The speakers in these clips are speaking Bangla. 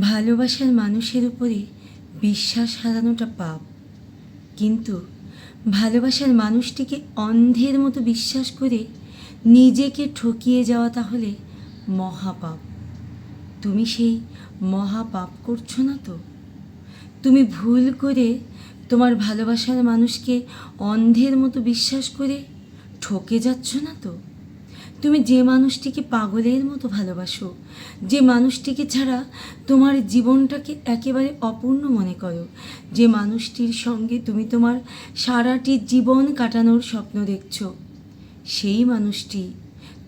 ভালোবাসার মানুষের উপরে বিশ্বাস হারানোটা পাপ। কিন্তু ভালোবাসার মানুষটিকে অন্ধের মতো বিশ্বাস করে নিজেকে ঠকিয়ে যাওয়া তাহলে মহাপাপ। তুমি সেই মহাপাপ করছ না তো? তুমি ভুল করে তোমার ভালোবাসার মানুষকে অন্ধের মতো বিশ্বাস করে ঠকে যাচ্ছ না তো? তুমি যে মানুষটিকে পাগলের মতো ভালোবাসো, যে মানুষটিকে ছাড়া তোমার জীবনটাকে একেবারে অপূর্ণ মনে করো, যে মানুষটির সঙ্গে তুমি তোমার সারাটি জীবন কাটানোর স্বপ্ন দেখছ, সেই মানুষটি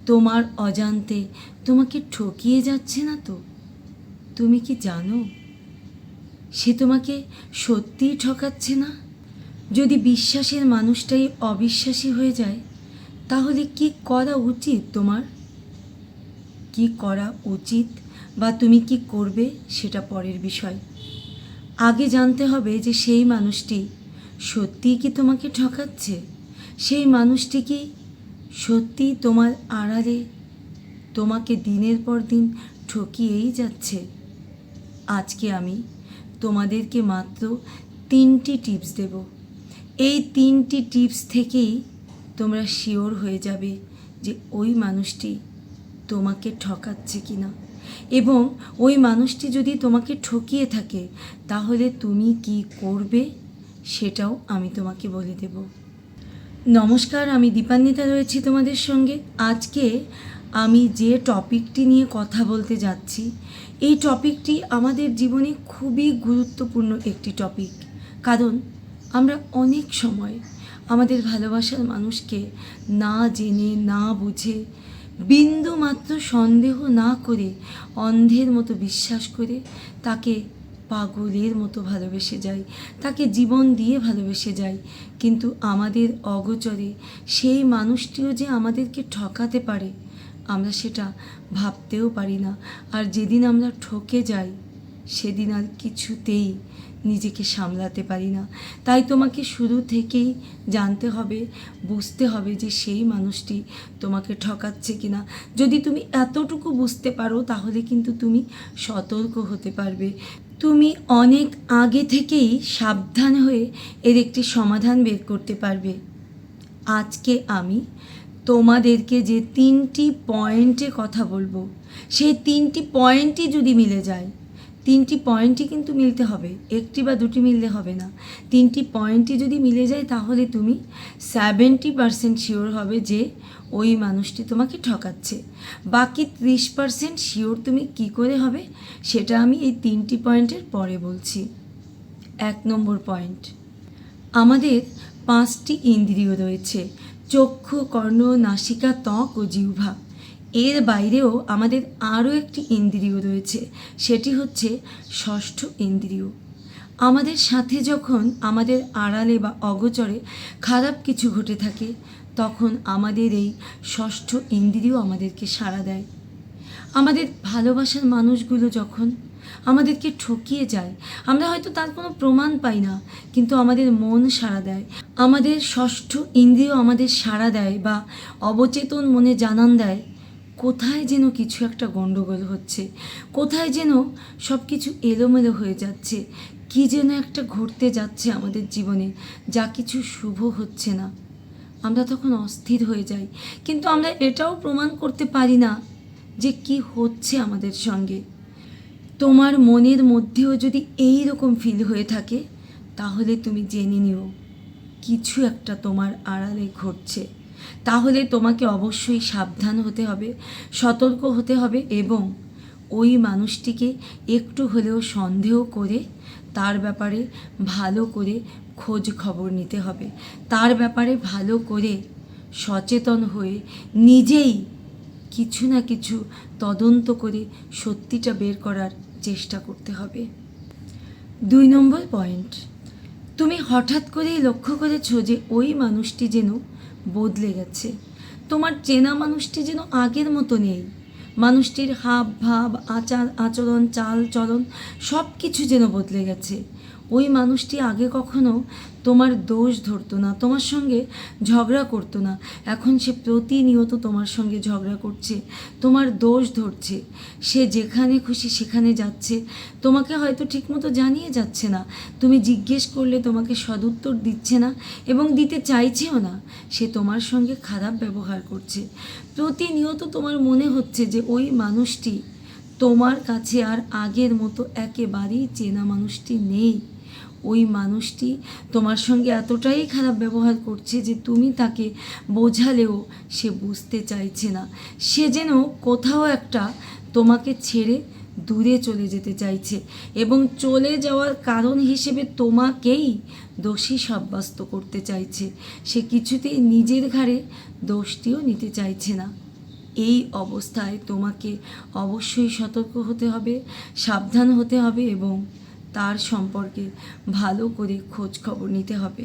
তোমার অজান্তে তোমাকে ঠকিয়ে যাচ্ছে না তো? তুমি কি জানো? সে তোমাকে সত্যিই ঠকাচ্ছে না? যদি বিশ্বাসের মানুষটাই অবিশ্বাসী হয়ে যায় তাহলে কি করা উচিত তোমার? কি করা উচিত বা তুমি কি করবে সেটা পরের বিষয়। আগে জানতে হবে যে সেই মানুষটি সত্যিই কি তোমাকে ঠকাচ্ছে? সেই মানুষটি কি সত্যিই তোমার আড়ালে তোমাকে দিনের পর দিন ঠকিয়েই যাচ্ছে? আজকে আমি তোমাদেরকে মাত্র তিনটি টিপস দেব। এই তিনটি টিপস থেকেই তোমরা শিওর হয়ে যাবে যে ওই মানুষটি তোমাকে ঠকাচ্ছে কি না এবং ওই মানুষটি যদি তোমাকে ঠকিয়ে থাকে, তাহলে তুমি কি করবে সেটাও আমি তোমাকে বলে দেব। নমস্কার, আমি দীপান্বিতা রয়েছি তোমাদের সঙ্গে। আজকে আমি যে টপিকটি নিয়ে কথা বলতে যাচ্ছি, এই টপিকটি আমাদের জীবনে খুবই গুরুত্বপূর্ণ একটি টপিক। কারণ আমরা অনেক সময় আমাদের ভালোবাসার মানুষকে না জেনে, না বুঝে বিন্দু মাত্র সন্দেহ না করে, অন্ধের মতো বিশ্বাস করে তাকে পাগলের মতো ভালোবেসে যাই তাকে জীবন দিয়ে ভালোবেসে যাই কিন্তু আমাদের অগোচরে সেই মানুষটিও যে আমাদেরকে ঠকাতে পারে, আমরা সেটা ভাবতেও পারি না। আর যেদিন আমরা ঠকে যাই, সেদিন আর কিছুতেই নিজেকে সামলাতে পারি না। তাই তোমাকে শুরু থেকেই জানতে হবে, বুঝতে হবে যে সেই মানুষটি তোমাকে ঠকাচ্ছে কিনা। যদি তুমি এতটুকু বুঝতে পারো, তাহলে কিন্তু তুমি সতর্ক হতে পারবে। তুমি অনেক আগে থেকেই সাবধান হয়ে এর একটি সমাধান বের করতে পারবে। আজকে আমি তোমাদেরকে যে তিনটি পয়েন্টে কথা বলব, সেই তিনটি পয়েন্টই যদি মিলে যায় তিনটি পয়েন্টই কিন্তু মিলতে হবে, একটি বা দুটি মিললে হবে না। তিনটি পয়েন্টই যদি মিলে যায় তাহলে তুমি সেভেন্টি পারসেন্ট শিওর হবে যে ওই মানুষটি তোমাকে ঠকাচ্ছে। বাকি ত্রিশ পারসেন্ট শিওর তুমি কি করে হবে সেটা আমি এই তিনটি পয়েন্টের পরে বলছি। এক নম্বর পয়েন্ট, আমাদের পাঁচটি ইন্দ্রিয় রয়েছে, চক্ষু, কর্ণ, নাসিকা, ত্বক ও জিহ্বা। এর বাইরেও আমাদের আরও একটি ইন্দ্রিয় রয়েছে, সেটি হচ্ছে ষষ্ঠ ইন্দ্রিয়। আমাদের সাথে যখন আমাদের আড়ালে বা অগোচরে খারাপ কিছু ঘটে থাকে, তখন আমাদের এই ষষ্ঠ ইন্দ্রিয় আমাদেরকে সাড়া দেয়। আমাদের ভালোবাসার মানুষগুলো যখন আমাদেরকে ঠকিয়ে যায়, আমরা হয়তো তার কোনো প্রমাণ পাই না, কিন্তু আমাদের মন সাড়া দেয়। আমাদের ষষ্ঠ ইন্দ্রিয় আমাদের সাড়া দেয় বা অবচেতন মনে জানান দেয়। কোথায় যেন কিছু একটা গণ্ডগোল হচ্ছে, কোথায় যেন সব কিছু এলোমেলো হয়ে যাচ্ছে, কি যেন একটা ঘটতে যাচ্ছে আমাদের জীবনে, যা কিছু শুভ হচ্ছে না। আমরা তখন অস্থির হয়ে যাই, কিন্তু আমরা এটাও প্রমাণ করতে পারি না যে কি হচ্ছে আমাদের সঙ্গে। তোমার মনের মধ্যেও যদি এই রকম ফিল হয়ে থাকে, তাহলে তুমি জেনে নিও, কিছু একটা তোমার আড়ালে ঘটছে। তাহলে তোমাকে অবশ্যই সাবধান হতে হবে, সতর্ক হতে হবে এবং ওই মানুষটিকে একটু হলেও সন্দেহ করে তার ব্যাপারে ভালো করে খোঁজ খবর নিতে হবে। তার ব্যাপারে ভালো করে সচেতন হয়ে নিজেই কিছু না কিছু তদন্ত করে সত্যিটা বের করার চেষ্টা করতে হবে। দুই নম্বর পয়েন্ট, তুমি হঠাৎ করেই লক্ষ্য করেছ যে ওই মানুষটি যেন বদলে গেছে। তোমার চেনা মানুষটি যেন আগের মতো নেই। মানুষটির হাব ভাব আচার আচরণ চাল চলন সব কিছু যেন বদলে গেছে। ওই মানুষটি আগে কখনো তোমার দোষ ধরতো না, তোমার সঙ্গে ঝগড়া করতো না। এখন সে প্রতিনিয়ত তোমার সঙ্গে ঝগড়া করছে, তোমার দোষ ধরছে। সে যেখানে খুশি সেখানে যাচ্ছে। তোমাকে হয়তো ঠিকমতো জানিয়ে যাচ্ছে না। তুমি জিজ্ঞেস করলে তোমাকে সদুত্তর দিচ্ছে না এবং দিতে চাইছেও না। সে তোমার সঙ্গে খারাপ ব্যবহার করছে। প্রতিনিয়ত তোমার মনে হচ্ছে যে ওই মানুষটি তোমার কাছে আর আগের মতো একেবারেই চেনা মানুষটি নেই। ওই মানুষটি তোমার সঙ্গে এতটাই খারাপ ব্যবহার করছে যে তুমি তাকে বোঝালেও সে বুঝতে চাইছে না। সে যেন কোথাও একটা তোমাকে ছেড়ে দূরে চলে যেতে চাইছে এবং চলে যাওয়ার কারণ হিসেবে তোমাকেই দোষী সাব্যস্ত করতে চাইছে। সে কিছুতেই নিজের ঘাড়ে দোষটিও নিতে চাইছে না। এই অবস্থায় তোমাকে অবশ্যই সতর্ক হতে হবে, সাবধান হতে হবে এবং তার সম্পর্কে ভালো করে খোঁজ খবর নিতে হবে।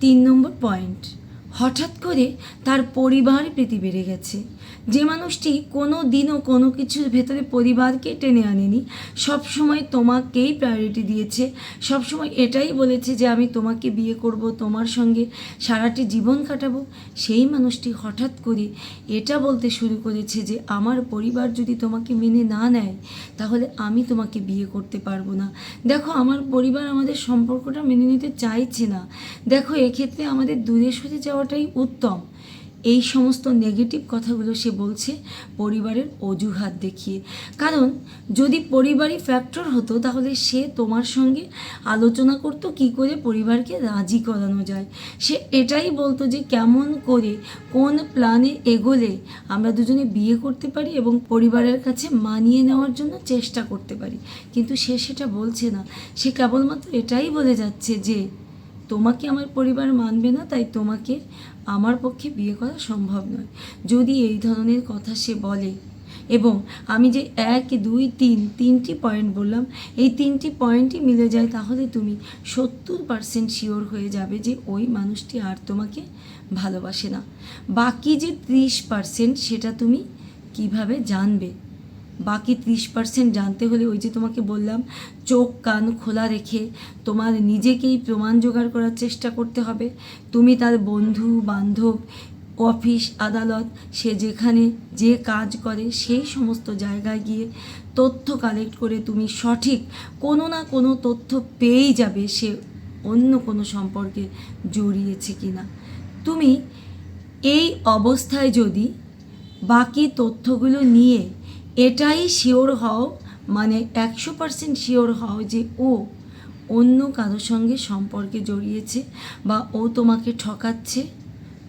তিন নম্বর পয়েন্ট। হঠাৎ করে তার পরিবার প্রীতি বেড়ে গেছে। যে মানুষটি কোনো দিনও কোনো কিছুর ভেতরে পরিবারকে টেনে আনেনি সব সময় তোমাকেই প্রায়োরিটি দিয়েছে সব সময় এটাই বলেছে যে আমি তোমাকে বিয়ে করব, তোমার সঙ্গে সারাটি জীবন কাটাবো। সেই মানুষটি হঠাৎ করে এটা বলতে শুরু করেছে যে আমার পরিবার যদি তোমাকে মেনে না নেয়, তাহলে আমি তোমাকে বিয়ে করতে পারব না। দেখো, আমার পরিবার আমাদের সম্পর্কটা মেনে নিতে চাইছে না। দেখো, এক্ষেত্রে আমাদের দূরে সরে যাওয়াটাই উত্তম। এই সমস্ত নেগেটিভ কথাগুলো সে বলছে পরিবারের অজুহাত দেখিয়ে। কারণ, যদি পরিবারই ফ্যাক্টর হতো, তাহলে সে তোমার সঙ্গে আলোচনা করতো, কি করে পরিবারকে রাজি করানো যায়। সে এটাই বলতো যে কেমন করে, কোন প্ল্যানে এগোলে আমরা দুজনে বিয়ে করতে পারি এবং পরিবারের কাছে মানিয়ে নেওয়ার জন্য চেষ্টা করতে পারি। কিন্তু সে সেটা বলছে না। সে কেবলমাত্র এটাই বলে যাচ্ছে যে তোমাকে আমার পরিবার মানবে না, তাই তোমাকে আমার পক্ষে বিয়ে করা সম্ভব নয়। যদি এই ধরনের কথা সে বলে এবং আমি যে এক, দুই, তিন, তিনটি পয়েন্ট বললাম, এই তিনটি পয়েন্টই মিলে যায়, তাহলে তুমি সত্তর পার্সেন্ট শিওর হয়ে যাবে যে ওই মানুষটি আর তোমাকে ভালোবাসে না। বাকি যে ত্রিশ পার্সেন্ট সেটা তুমি কীভাবে জানবে? বাকি ত্রিশ পার্সেন্ট জানতে হলে ওই যে তোমাকে বললাম, চোখ কান খোলা রেখে তোমার নিজেকেই প্রমাণ জোগাড় করার চেষ্টা করতে হবে। তুমি তার বন্ধু, বান্ধব, অফিস, আদালত, সে যেখানে যে কাজ করে সেই সমস্ত জায়গায় গিয়ে তথ্য কালেক্ট করে তুমি সঠিক কোনো না কোনো তথ্য পেয়েই যাবে সে অন্য কোনো সম্পর্কে জড়িয়েছে কি না তুমি এই অবস্থায় যদি বাকি তথ্যগুলো নিয়ে এটাই শিওর হও মানে একশো পার্সেন্ট শিওর হও যে ও অন্য কারোর সঙ্গে সম্পর্কে জড়িয়েছে বা ও তোমাকে ঠকাচ্ছে,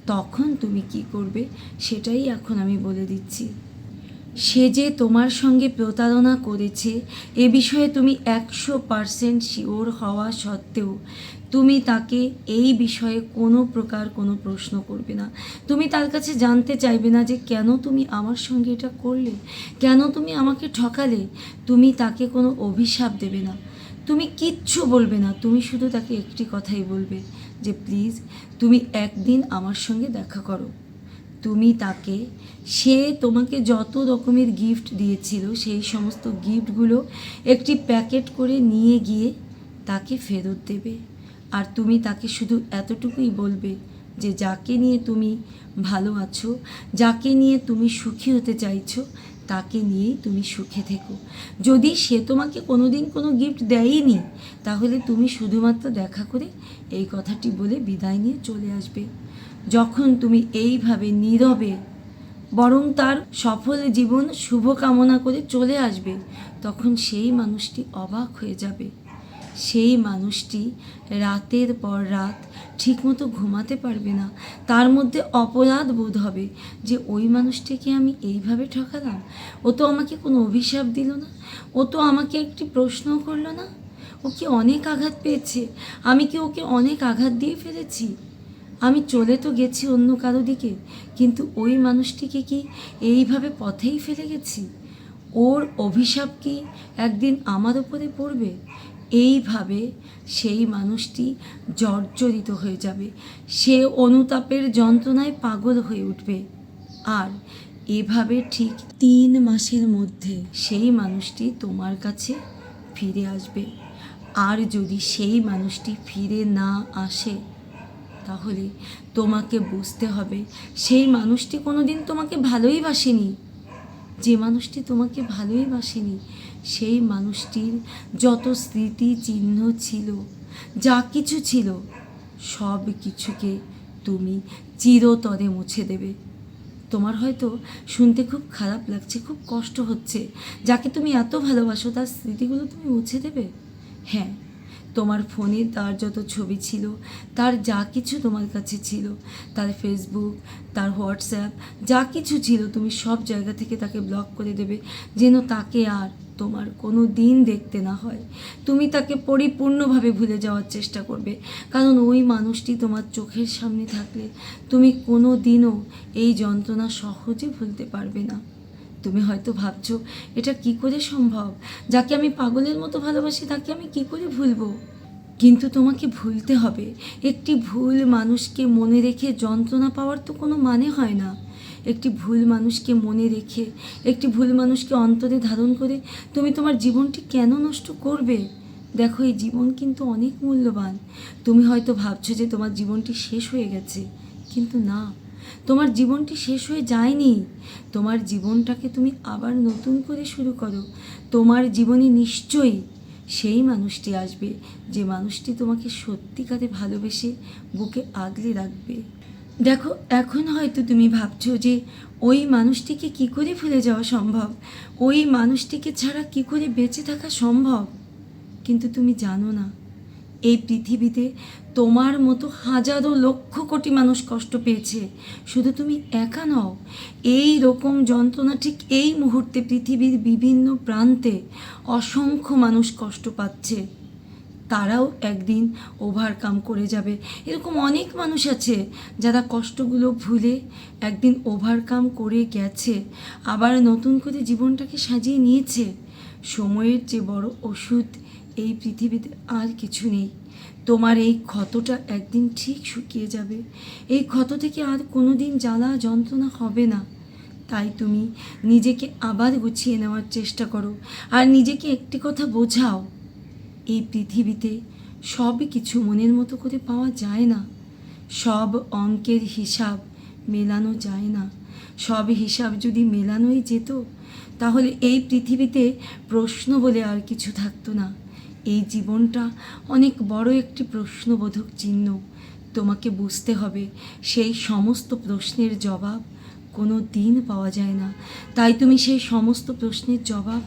তখন তুমি কি করবে সেটাই এখন আমি বলে দিচ্ছি। সে যে তোমার সঙ্গে প্রতারণা করেছে, এ বিষয়ে তুমি একশো পারসেন্ট শিওর হওয়া সত্ত্বেও তুমি তাকে এই বিষয়ে কোনো প্রকার কোনো প্রশ্ন করবে না। তুমি তার কাছে জানতে চাইবে না যে কেন তুমি আমার সঙ্গে এটা করলে? কেন তুমি আমাকে ঠকালে? তুমি তাকে কোনো অভিশাপ দেবে না। তুমি কিচ্ছু বলবে না। তুমি শুধু তাকে একটি কথাই বলবে যে, প্লিজ, তুমি একদিন আমার সঙ্গে দেখা করো। তুমি তাকে, সে তোমাকে যত রকমের গিফট দিয়েছিল, সেই সমস্ত গিফটগুলো একটি প্যাকেট করে নিয়ে গিয়ে তাকে ফেরত দেবে। আর তুমি তাকে শুধু এতটুকুই বলবে যে, যাকে নিয়ে তুমি ভালো আছো, যাকে নিয়ে তুমি সুখী হতে চাইছো, তাকে নিয়েই তুমি সুখে থেকো। যদি সে তোমাকে কোনো দিন কোনো গিফট দেয়নি, তাহলে তুমি শুধুমাত্র দেখা করে এই কথাটি বলে বিদায় নিয়ে চলে আসবে। যখন তুমি এইভাবে নীরবে, বরং তার সফল জীবন শুভ কামনা করে চলে আসবে, তখন সেই মানুষটি অবাক হয়ে যাবে। সেই মানুষটি রাতের পর রাত ঠিকমতো ঘুমাতে পারবে না। তার মধ্যে অপরাধ বোধ হবে যে, ওই মানুষটিকে আমি এইভাবে ঠকালাম? ও তো আমাকে কোনো অভিশাপ দিল না? ও তো আমাকে একটি প্রশ্নও করল না? ও কি অনেক আঘাত পেয়েছে? আমি কি ওকে অনেক আঘাত দিয়ে ফেলেছি? আমি চলে তো গেছি অন্য কারও দিকে, কিন্তু ওই মানুষটিকে কি এইভাবে পথেই ফেলে গেছি? ওর অভিশাপ কি একদিন আমার উপরে পড়বে? এইভাবে সেই মানুষটি জর্জরিত হয়ে যাবে। সে অনুতাপের যন্ত্রণায় পাগল হয়ে উঠবে। আর এভাবে ঠিক তিন মাসের মধ্যে সেই মানুষটি তোমার কাছে ফিরে আসবে। আর যদি সেই মানুষটি ফিরে না আসে তাহলে তোমাকে বুঝতে হবে, সেই মানুষটি কোনো দিন তোমাকে ভালোই বাসেনি। যে মানুষটি তোমাকে ভালোই বাসেনি, সেই মানুষটির যত স্মৃতি চিহ্ন ছিল, যা কিছু ছিল, সব কিছুকে তুমি চিরতরে মুছে দেবে। তোমার হয়তো শুনতে খুব খারাপ লাগছে, খুব কষ্ট হচ্ছে, যাকে তুমি এত ভালোবাসো তার স্মৃতিগুলো তুমি মুছে দেবে? হ্যাঁ তোমার ফোনে তার যত ছবি ছিল, তার যা কিছু তোমার কাছে ছিল, তার ফেসবুক তার হোয়াটসঅ্যাপ যা কিছু ছিল তুমি সব জায়গা থেকে তাকে ব্লক করে দেবে, যেন তাকে আর তোমার কোনো দিন দেখতে না হয়। তুমি তাকে পরিপূর্ণভাবে ভুলে যাওয়ার চেষ্টা করবে, কারণ ওই মানুষটি তোমার চোখের সামনে থাকলে তুমি কোনো দিনও এই যন্ত্রণা সহজে ভুলতে পারবে না। তুমি হয়তো ভাবছ, এটা কি করে সম্ভব? যাকে আমি পাগলের মতো ভালোবাসি, তাকে আমি কি করে ভুলবো? কিন্তু তোমাকে ভুলতে হবে। একটি ভুল মানুষকে মনে রেখে যন্ত্রণা পাওয়ার তো কোনো মানে হয় না। একটি ভুল মানুষকে মনে রেখে, একটি ভুল মানুষকে অন্তরে ধারণ করে তুমি তোমার জীবনটি কেন নষ্ট করবে? দেখো, এই জীবন কিন্তু অনেক মূল্যবান। তুমি হয়তো ভাবছ যে তোমার জীবনটি শেষ হয়ে গেছে, কিন্তু না। তোমার জীবনটি শেষ হয়ে যায়নি। তোমার জীবনটাকে তুমি আবার নতুন করে শুরু করো। তোমার জীবনে নিশ্চয়ই সেই মানুষটি আসবে, যে মানুষটি তোমাকে সত্যিকারে ভালোবেসে বুকে আগলে রাখবে। দেখো, এখন হয়তো তুমি ভাবছ যে ওই মানুষটিকে কি করে ভুলে যাওয়া সম্ভব? ওই মানুষটিকে ছাড়া কি করে বেঁচে থাকা সম্ভব? কিন্তু তুমি জানো না। এই পৃথিবীতে তোমার মতো হাজারো লক্ষ কোটি মানুষ কষ্ট পেয়েছে। শুধু তুমি একা নও, এই রকম যন্ত্রণা ঠিক এই মুহূর্তে পৃথিবীর বিভিন্ন প্রান্তে অসংখ্য মানুষ কষ্ট পাচ্ছে। তারাও একদিন ওভারকাম করে যাবে। এরকম অনেক মানুষ আছে যারা কষ্টগুলো ভুলে একদিন ওভারকাম করে গেছে, আবার নতুন করে জীবনটাকে সাজিয়ে নিয়েছে। সময়ের যে বড় ওষুধ এই পৃথিবীতে আর কিছু নেই। তোমার এই ক্ষতটা একদিন ঠিক শুকিয়ে যাবে। এই ক্ষত থেকে আর কোনো দিন জ্বালা যন্ত্রণা হবে না। তাই তুমি নিজেকে আবার গুছিয়ে নেওয়ার চেষ্টা করো আর নিজেকে একটি কথা বোঝাও। এই পৃথিবীতে সব কিছু মনের মতো করে পাওয়া যায় না। সব অঙ্কের হিসাব মেলানো যায় না। সব হিসাব যদি মেলানোই যেত, তাহলে এই পৃথিবীতে প্রশ্ন বলে আর কিছু থাকতো না। এই জীবনটা অনেক বড় একটি প্রশ্নবোধক চিহ্ন। তোমাকে বুঝতে হবে, সেই সমস্ত প্রশ্নের জবাব কোনো দিন পাওয়া যায় না। তাই তুমি সেই সমস্ত প্রশ্নের জবাব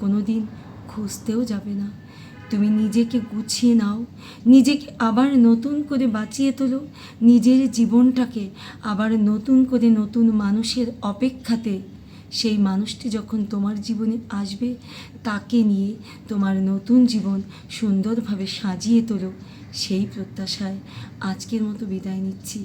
কোনো দিন খুঁজতেও যাবে না। তুমি নিজেকে গুছিয়ে নাও, নিজেকে আবার নতুন করে বাঁচিয়ে তোলো, নিজের জীবনটাকে আবার নতুন করে নতুন মানুষের অপেক্ষাতে সেই মানুষটি যখন তোমার জীবনে আসবে, তাকে নিয়ে তোমার নতুন জীবন সুন্দরভাবে সাজিয়ে তোলো। সেই প্রত্যাশায় আজকের মতো বিদায় নিচ্ছি।